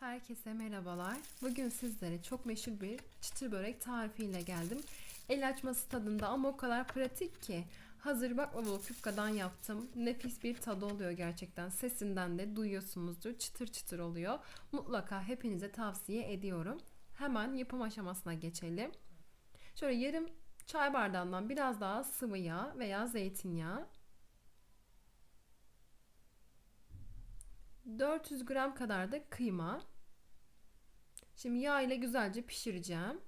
Herkese merhabalar. Bugün sizlere çok meşhur bir çıtır börek tarifiyle geldim. El açması tadında ama o kadar pratik ki. Hazır baklavalı küfkadan yaptım. Nefis bir tadı oluyor gerçekten. Sesinden de duyuyorsunuzdur. Çıtır çıtır oluyor. Mutlaka hepinize tavsiye ediyorum. Hemen yapım aşamasına geçelim. Şöyle yarım çay bardağından biraz daha sıvı yağ veya zeytinyağı 400 gram kadar da kıyma. Şimdi yağ ile güzelce pişireceğim.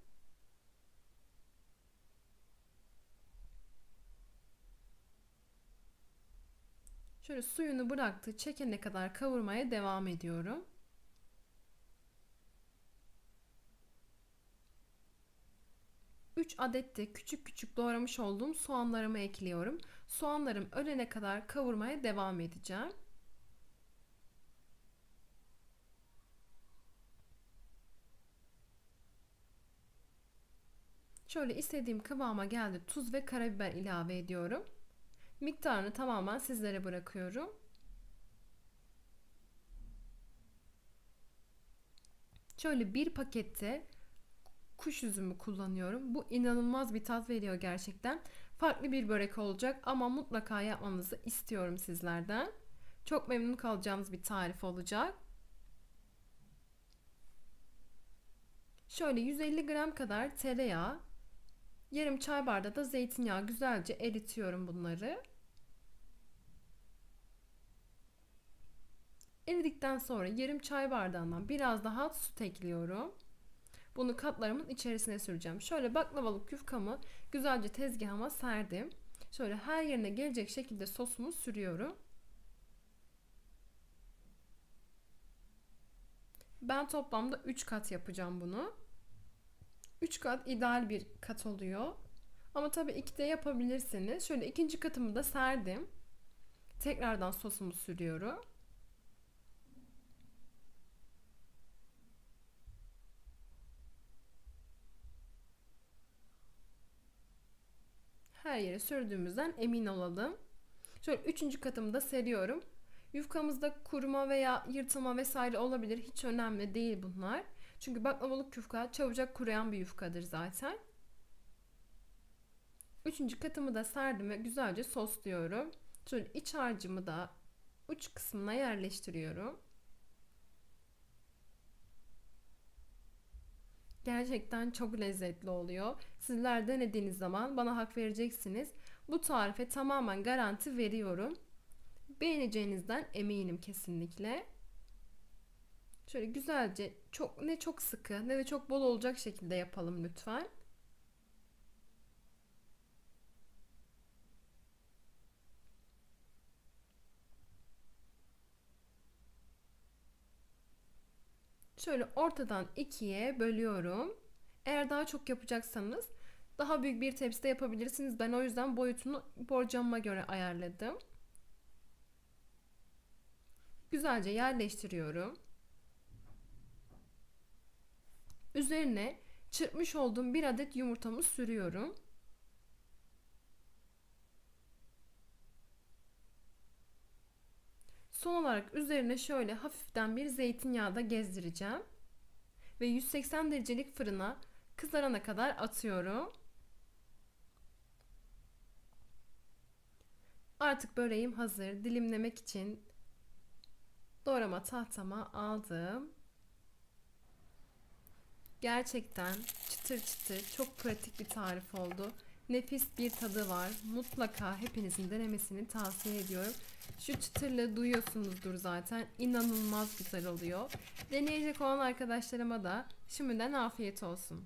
Şöyle suyunu bıraktı, çekene kadar kavurmaya devam ediyorum. Üç adet de küçük küçük doğramış olduğum soğanlarımı ekliyorum. Soğanlarım ölene kadar kavurmaya devam edeceğim. Şöyle istediğim kıvama geldi. Tuz ve karabiber ilave ediyorum. Miktarını tamamen sizlere bırakıyorum. Şöyle bir pakette kuş üzümü kullanıyorum. Bu inanılmaz bir tat veriyor gerçekten. Farklı bir börek olacak ama mutlaka yapmanızı istiyorum sizlerden. Çok memnun kalacağınız bir tarif olacak. Şöyle 150 gram kadar tereyağı, Yarım çay bardağı da zeytinyağı güzelce eritiyorum bunları. Eridikten sonra yarım çay bardağından biraz daha süt ekliyorum. Bunu katlarımın içerisine süreceğim. Şöyle baklavalık yufkamı güzelce tezgahıma serdim. Şöyle her yerine gelecek şekilde sosumu sürüyorum. Ben toplamda 3 kat yapacağım bunu. 3 kat ideal bir kat oluyor. Ama tabii 2 de yapabilirsiniz. Şöyle ikinci katımı da serdim. Tekrardan sosumu sürüyorum. Her yere sürdüğümüzden emin olalım. Şöyle üçüncü katımı da seriyorum. Yufkamızda kuruma veya yırtılma vesaire olabilir. Hiç önemli değil bunlar. Çünkü baklavalık yufka çabucak kuruyan bir yufkadır zaten. Üçüncü katımı da serdim ve güzelce sosluyorum. Şöyle iç harcımı da uç kısmına yerleştiriyorum. Gerçekten çok lezzetli oluyor. Sizler denediğiniz zaman bana hak vereceksiniz. Bu tarife tamamen garanti veriyorum. Beğeneceğinizden eminim kesinlikle. Şöyle güzelce çok ne çok sıkı ne de çok bol olacak şekilde yapalım lütfen. Şöyle ortadan ikiye bölüyorum. Eğer daha çok yapacaksanız daha büyük bir tepside yapabilirsiniz. Ben o yüzden boyutunu borcamıma göre ayarladım. Güzelce yerleştiriyorum. Üzerine çırpmış olduğum bir adet yumurtamı sürüyorum. Son olarak üzerine şöyle hafiften bir zeytinyağı da gezdireceğim. Ve 180 derecelik fırına kızarana kadar atıyorum. Artık böreğim hazır. Dilimlemek için doğrama tahtama aldım. Gerçekten çıtır çıtır çok pratik bir tarif oldu. Nefis bir tadı var. Mutlaka hepinizin denemesini tavsiye ediyorum. Şu çıtırlığı duyuyorsunuzdur zaten. İnanılmaz güzel oluyor. Deneyecek olan arkadaşlarıma da şimdiden afiyet olsun.